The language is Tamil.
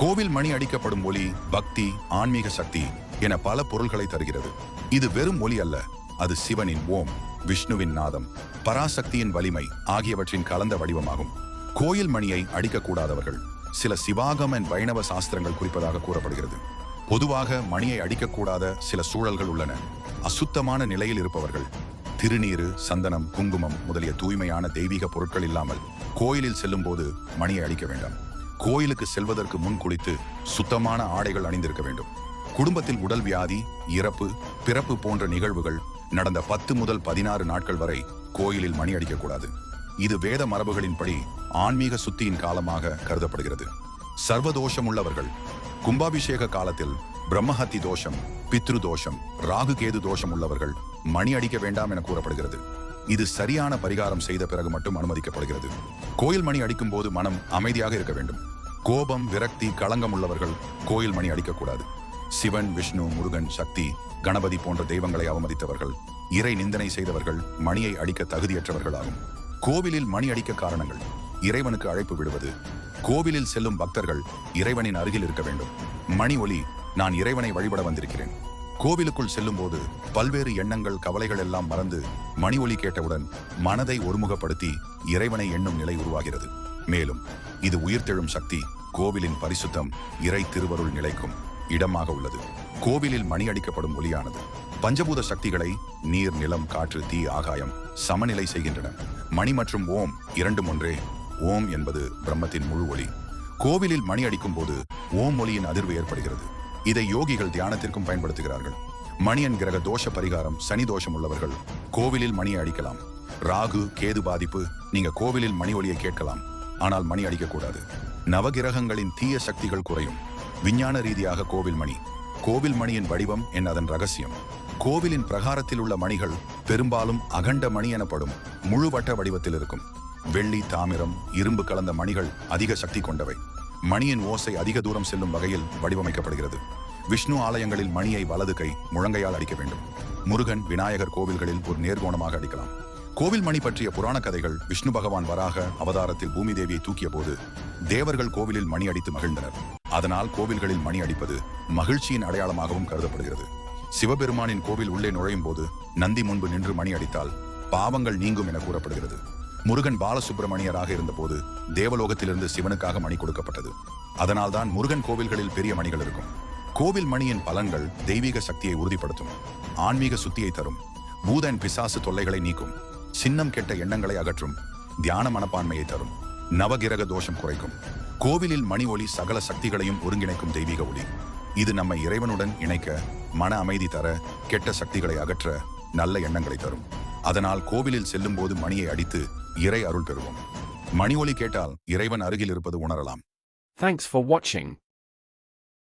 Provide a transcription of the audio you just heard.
கோவில் மணி அடிக்கப்படும் ஒலி பக்தி ஆன்மீக சக்தி என பல பொருள்களை தருகிறது. இது வெறும் ஒலி அல்ல அது சிவனின் ஓம் விஷ்ணுவின் நாதம் பராசக்தியின் வலிமை ஆகியவற்றின் கலந்த வடிவமாகும். கோயில் மணியை அடிக்கக்கூடாதவர்கள் சில சிவாகமன் வைணவ சாஸ்திரங்கள் குறிப்பதாக கூறப்படுகிறது. பொதுவாக மணியை அடிக்கக்கூடாத சில சூழல்கள் உள்ளன. அசுத்தமான நிலையில் இருப்பவர்கள் திருநீரு சந்தனம் குங்குமம் முதலிய தூய்மையான தெய்வீக பொருட்கள் இல்லாமல் கோயிலில் செல்லும்போது மணியை அடிக்க வேண்டாம். கோயிலுக்கு செல்வதற்கு முன் குளித்து சுத்தமான ஆடைகள் அணிந்திருக்க வேண்டும். குடும்பத்தில் உடல் வியாதி இறப்பு பிறப்பு போன்ற நிகழ்வுகள் நடந்த பத்து முதல் பதினாறு நாட்கள் வரை கோயிலில் மணி அடிக்கக்கூடாது இது வேத மரபுகளின்படி ஆன்மீக சுத்தியின் காலமாக கருதப்படுகிறது. சர்வதோஷம் உள்ளவர்கள் கும்பாபிஷேக காலத்தில் பிரம்மஹத்தி தோஷம் பித்ரு தோஷம் ராகு கேது தோஷம் உள்ளவர்கள் மணி அடிக்க வேண்டாம் என கூறப்படுகிறது. இது சரியான பரிகாரம் செய்த பிறகு மட்டும் அனுமதிக்கப்படுகிறது. கோயில் மணி அடிக்கும் போது மனம் அமைதியாக இருக்க வேண்டும். கோபம் விரக்தி களங்கம் உள்ளவர்கள் கோயில் மணி அடிக்கக்கூடாது. சிவன் விஷ்ணு முருகன் சக்தி கணபதி போன்ற தெய்வங்களை அவமதித்தவர்கள் இறை நிந்தனை செய்தவர்கள் மணியை அடிக்க தகுதியற்றவர்கள் ஆகும் கோவிலில் மணி அடிக்க காரணங்கள். இறைவனுக்கு அழைப்பு விடுவது. கோவிலில் செல்லும் பக்தர்கள் இறைவனின் அருகில் இருக்க வேண்டும். மணி ஒலி நான் இறைவனை வழிபட வந்திருக்கிறேன். கோவிலுக்குள் செல்லும்போது பல்வேறு எண்ணங்கள் கவலைகள் எல்லாம் மறந்து மணி ஒலி கேட்டவுடன் மனதை ஒருமுகப்படுத்தி இறைவனை எண்ணும் நிலை உருவாகிறது. மேலும் இது உயிர்த்தெழும் சக்தி கோவிலின் பரிசுத்தம் இறை திருவருள் நிலைக்கும் இடமாக உள்ளது. கோவிலில் மணி அடிக்கப்படும் ஒலியானது பஞ்சபூத சக்திகளை நீர் நிலம் காற்று தீ ஆகாயம் சமநிலை செய்கின்றன. மணி மற்றும் ஓம் இரண்டும் ஒன்றே. ஓம் என்பது பிரம்மத்தின் முழு ஒளி கோவிலில் மணி அடிக்கும் போது ஓம் ஒலியின் அதிர்வு ஏற்படுகிறது. இதை யோகிகள் தியானத்திற்கும் பயன்படுத்துகிறார்கள். மணியன் கிரக தோஷ பரிகாரம் சனி தோஷம் உள்ளவர்கள் கோவிலில் மணியை அடிக்கலாம். ராகு கேது பாதிப்பு நீங்க கோவிலில் மணி ஒலியை கேட்கலாம். ஆனால் மணி அடிக்கக்கூடாது. நவகிரகங்களின் தீய சக்திகள் குறையும். விஞ்ஞான ரீதியாக கோவில் மணி. கோவில் மணியின் வடிவம் என் அதன் ரகசியம்? கோவிலின் பிரகாரத்தில் உள்ள மணிகள் பெரும்பாலும் அகண்ட மணி எனப்படும் முழுவட்ட வடிவத்தில் இருக்கும். வெள்ளி தாமிரம் இரும்பு கலந்த மணிகள் அதிக சக்தி கொண்டவை. மணியின் ஓசை அதிக தூரம் செல்லும் வகையில் வடிவமைக்கப்படுகிறது. விஷ்ணு ஆலயங்களில் மணியை வலது கை முழங்கையால் அடிக்க வேண்டும். முருகன் விநாயகர் கோவில்களில் ஒரு நேர்கோணமாக அடிக்கலாம். கோவில் மணி பற்றிய புராண கதைகள் விஷ்ணு பகவான் வராக அவதாரத்தில் பூமி தேவியை தூக்கிய போது தேவர்கள் கோவிலில் மணி அடித்து மகிழ்ந்தனர். அதனால் கோவில்களில் மணி அடிப்பது மகிழ்ச்சியின் அடையாளமாகவும் கருதப்படுகிறது. சிவபெருமானின் கோவில் உள்ளே நுழையும் போது நந்தி முன்பு நின்று மணி அடித்தால் பாவங்கள் நீங்கும் என கூறப்படுகிறது. முருகன் பாலசுப்பிரமணியராக இருந்தபோது தேவலோகத்திலிருந்து சிவனுக்காக மணி கொடுக்கப்பட்டது. அதனால்தான் முருகன் கோவில்களில் பெரிய மணிகள் இருக்கும். கோவில் மணியின் பலன்கள் தெய்வீக சக்தியை உறுதிப்படுத்தும். ஆன்மீக சுத்தியை தரும். பூதன் பிசாசு தொல்லைகளை நீக்கும். சின்னம் கெட்ட எண்ணங்களை அகற்றும். தியான மனப்பான்மையை தரும். நவகிரக தோஷம் குறைக்கும். கோவிலில் மணி ஒளி சகல சக்திகளையும் ஒருங்கிணைக்கும் தெய்வீக ஒளி. இது நம்மை இறைவனுடன் இணைக்க மன அமைதி தர கெட்ட சக்திகளை அகற்ற நல்ல எண்ணங்களை தரும். அதனால் கோவிலில் செல்லும் போது மணியை அடித்து இறை அருள் பெறுவோம் மணி ஒலி கேட்டால் இறைவன் அருகில் இருப்பது உணரலாம் Thanks for watching.